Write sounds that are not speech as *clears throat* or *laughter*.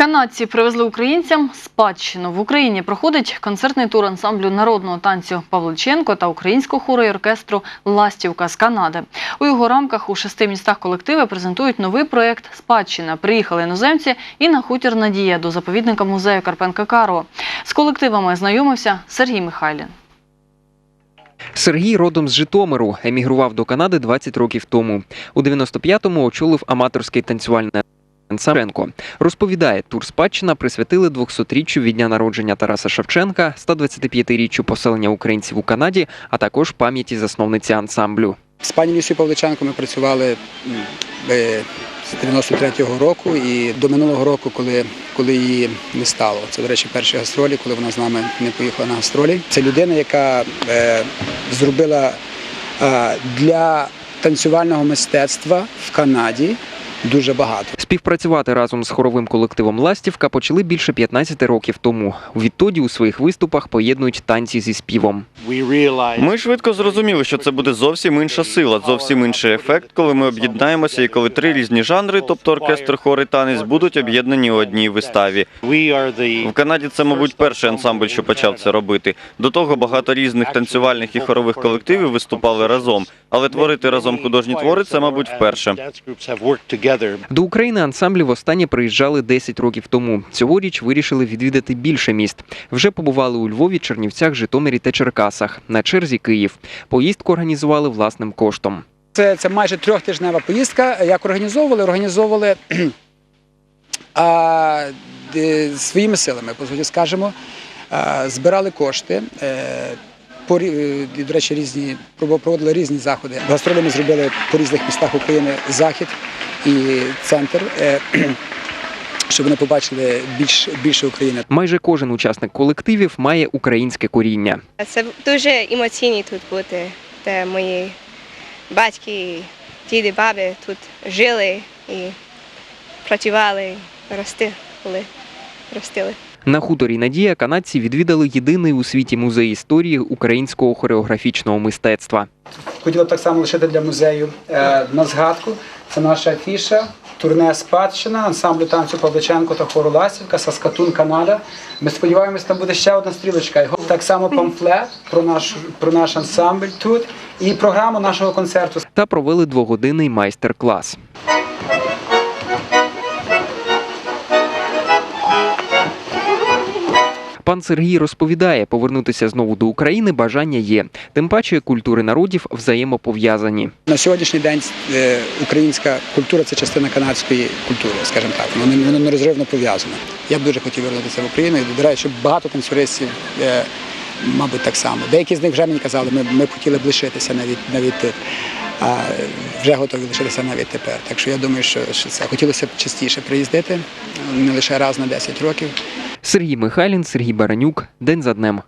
Канадці привезли українцям спадщину. В Україні проходить концертний тур ансамблю народного танцю Павличенко та українського хору і оркестру Ластівка з Канади. У його рамках у шести містах колективи презентують новий проєкт Спадщина. Приїхали іноземці і на хутір Надія до заповідника музею Карпенка Карого. З колективами знайомився Сергій Михайлін. Сергій родом з Житомиру, емігрував до Канади 20 років тому. У 95-му очолив аматорський танцювальний Ансаренко. Розповідає, тур спадщина присвятили 200-річчю від дня народження Тараса Шевченка, 125-річчю поселення українців у Канаді, а також пам'яті засновниці ансамблю. З пані Лісою Павличенко ми працювали е, з 93-го року і до минулого року, коли, коли її не стало. Це, до речі, перші гастролі, коли вона з нами не поїхала на гастролі. Це людина, яка е, зробила е, для танцювального мистецтва в Канаді дуже багато. Співпрацювати разом з хоровим колективом Ластівка почали більше 15 років тому. Відтоді у своїх виступах поєднують танці зі співом. Ми швидко зрозуміли, що це буде зовсім інша сила, зовсім інший ефект, коли ми об'єднаємося і коли три різні жанри, тобто оркестр, хор і танець, будуть об'єднані у одній виставі. В Канаді це, мабуть, перший ансамбль, що почав це робити. До того багато різних танцювальних і хорових колективів виступали разом, але творити разом художні твори це, мабуть, вперше. До України ансамблі востаннє приїжджали 10 років тому. Цьогоріч вирішили відвідати більше міст. Вже побували у Львові, Чернівцях, Житомирі та Черкасах. На черзі Київ. Поїздку організували власним коштом. Це, це майже трьохтижнева поїздка. Як організовували, організовували *clears throat* а, де- своїми силами, по суті скажемо. А, збирали кошти. Е, до речі, різні проводили різні заходи. Гастролі ми зробили по різних містах України захід і центр, е, *clears throat* щоб вони побачили більш, більше України. Майже кожен учасник колективів має українське коріння. Це дуже емоційні тут бути, де мої батьки, діди, баби тут жили і працювали, рости, були, ростили. На хуторі Надія канадці відвідали єдиний у світі музей історії українського хореографічного мистецтва. Хотіла так само лишити для музею е, на згадку. Це наша афіша, турне спадщина, ансамблю танцю Павличенко та хору Ласівка, Саскатун, Канада. Ми сподіваємось, там буде ще одна стрілочка. Так само памфлет про наш, про наш ансамбль тут і програму нашого концерту. Та провели двогодинний майстер-клас. Пан Сергій розповідає, повернутися знову до України бажання є. Тим паче культури народів взаємопов'язані. На сьогоднішній день е, українська культура це частина канадської культури, скажімо так. Воно, нерозривно пов'язано. Я б дуже хотів вернутися в Україну і до речі, багато танцюристів, е, мабуть, так само. Деякі з них вже мені казали, ми, ми хотіли б лишитися навіть навіть. А вже готові лишитися навіть тепер. Так що я думаю, що, що це хотілося б частіше приїздити, не лише раз на 10 років. Сергій Михайлін, Сергій Баранюк. День за днем.